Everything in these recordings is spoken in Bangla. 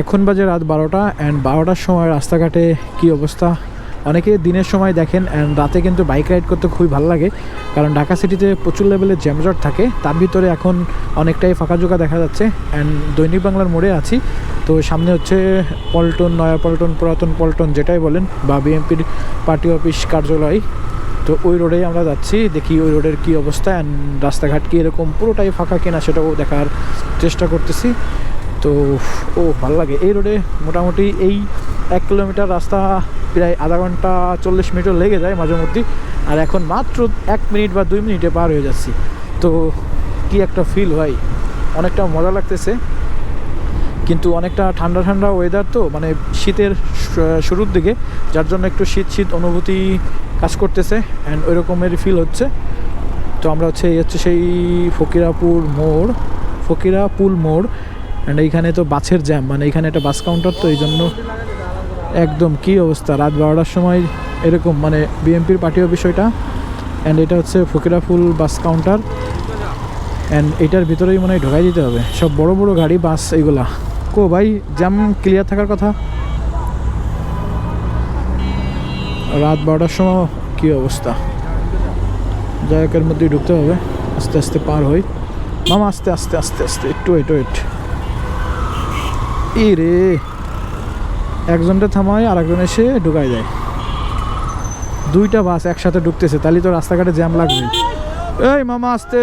এখন বাজে রাত বারোটা অ্যান্ড বারোটার সময় রাস্তাঘাটে কি অবস্থা? অনেকে দিনের সময় দেখেন অ্যান্ড রাতে কিন্তু বাইক রাইড করতে খুবই ভালো লাগে, কারণ ঢাকা সিটিতে প্রচুর লেভেলের জ্যামজট থাকে, তার ভিতরে এখন অনেকটাই ফাঁকাজোকা দেখা যাচ্ছে অ্যান্ড দৈনিক বাংলার মোড়ে আছি, তো সামনে হচ্ছে পল্টন, নয়া পল্টন, পুরাতন পল্টন যেটাই বলেন, বা বিএনপির পার্টি অফিস, কার্যালয়, তো ওই রোডেই আমরা যাচ্ছি, দেখি ওই রোডের কী অবস্থা অ্যান্ড রাস্তাঘাট কী এরকম পুরোটাই ফাঁকা কিনা সেটাও দেখার চেষ্টা করতেছি তো ও, ভালো লাগে। এই রোডে মোটামুটি এই এক কিলোমিটার রাস্তা প্রায় আধা ঘণ্টা চল্লিশ মিনিটও লেগে যায় মাঝে মধ্যে। আর এখন মাত্র এক মিনিট বা দুই মিনিটে পার হয়ে যাচ্ছি। তো, কি একটা ফিল হয় অনেকটা মজা লাগতেছে। কিন্তু অনেকটা ঠান্ডা ঠান্ডা ওয়েদার তো মানে শীতের শুরুর দিকে। যার জন্য একটু শীত শীত অনুভূতি কাজ করতেছে অ্যান্ড ওই রকমের ফিল হচ্ছে। তো আমরা হচ্ছে, এই হচ্ছে সেই ফকিরাপুর মোড়, ফকিরাপুল মোড়। অ্যান্ড এইখানে তো বাসের জ্যাম মানে এখানে একটা বাস কাউন্টার তো এই জন্য একদম কি অবস্থা? রাত বারোটার সময় এরকম মানে বিএমপির পার্টি অফিস ওইটা অ্যান্ড এটা হচ্ছে ফকিরাফুল বাস কাউন্টার অ্যান্ড এটার ভিতরেই মনে হয় ঢোকাই দিতে হবে। সব বড় বড় গাড়ি বাস এইগুলা কো ভাই জ্যাম ক্লিয়ার থাকার কথা? রাত বারোটার সময় কি অবস্থা? জায়গার মধ্যেই ঢুকতে হবে। আস্তে আস্তে পার হই। মামা, আস্তে আস্তে আস্তে আস্তে, একটু ওয়েট ওয়েট এই রে একজনটা থামায় আর একজন এসে ঢুকায় যায় দুইটা বাস একসাথে ঢুকতেছে, তাহলে তো রাস্তাঘাটে জ্যাম লাগবে এই, মামা, আসতে।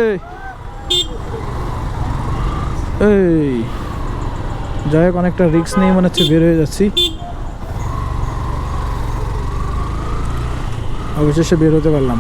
এই, যাই হোক, অনেকটা রিক্স নিয়ে মনে হচ্ছে বের হয়ে যাচ্ছি। অবশেষে বের হতে পারলাম।